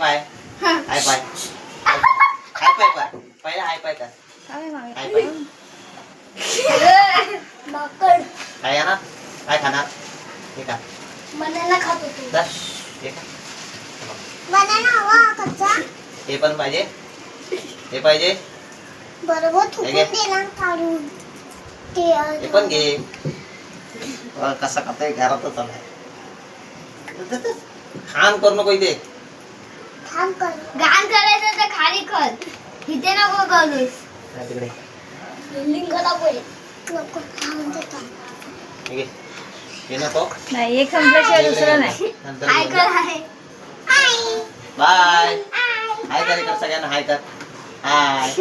पाय हाय पाय हाय पाय पाय पहिला हाय पाय कर हाय पाय माकड. काय येणार? काय खाणार? हे का बनाना खात होतो जा. हे का बनाना हवा कच्चा. हे पण पाहिजे. हे पाहिजे. बरोबर हे थुकून घे. दिला काढून. ते हे पण घे. बघ कसा खाताय घरातच आलाय. खान करू नको इथे. थांब कर घाण करायचं तर खाली कर. इथे नको करूस. हा, तिकडे. लिंगाला बोल. हे हे नको नाही एक संपल्याशिवाय दुसरं नाही. हाय कर. हाय. बाय. हाय. हाय कर सगळ्यांना हाय कर. हाय.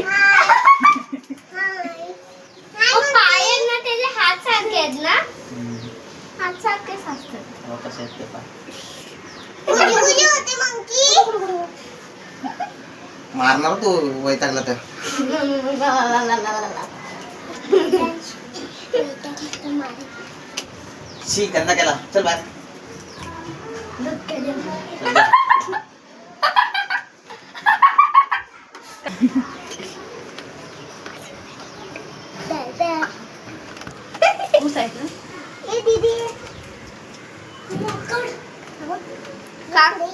त्याचे हात सारखे आहेत ना. हात सारखेच असतात. हो, कसे आहेत ते पाय मारणार तू वैतागला तर. शी त्यांना केला. चल बाय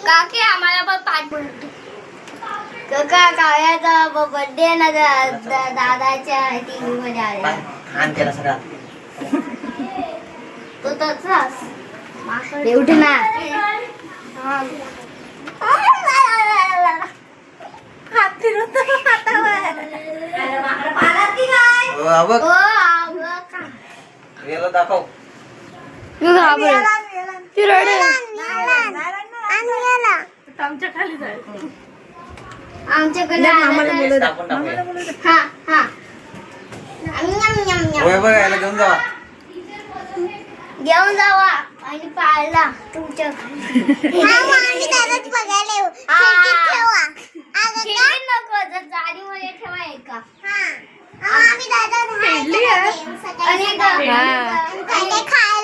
काके आम्हाला पण पाठ पडतो काका काव्याचा बर्थडे ना दादाच्या टीव्ही मध्ये आला. केला सगळा. तो तसाच. उठ ना. हात फिरवतो हातावर आमच्या खाली जायचं. आमच्याकडे मामाला आलं बोलू तर- द्या. टाकून टाकूया. हा हा. यम, यम, यम, होय यम. बघ याला घेऊन जावा. घेऊन जावा. आणि पाळला तुमच्या आम्ही त्यालाच बघायला येऊ. ठेवा. नको जर जाळीमध्ये ठेवा एका. आम्ही दादा आणि काय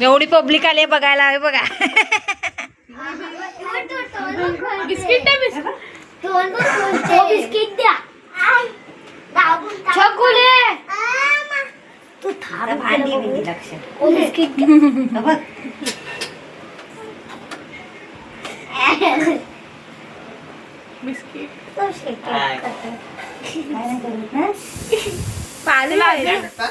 एवढी पब्लिक आली बघायला हवी बघा बिस्किट बिस्किट। द्या। चॉकोलेट। तू थांब भांडी बिंडी बिस्किट? पाणी काय भेटतं?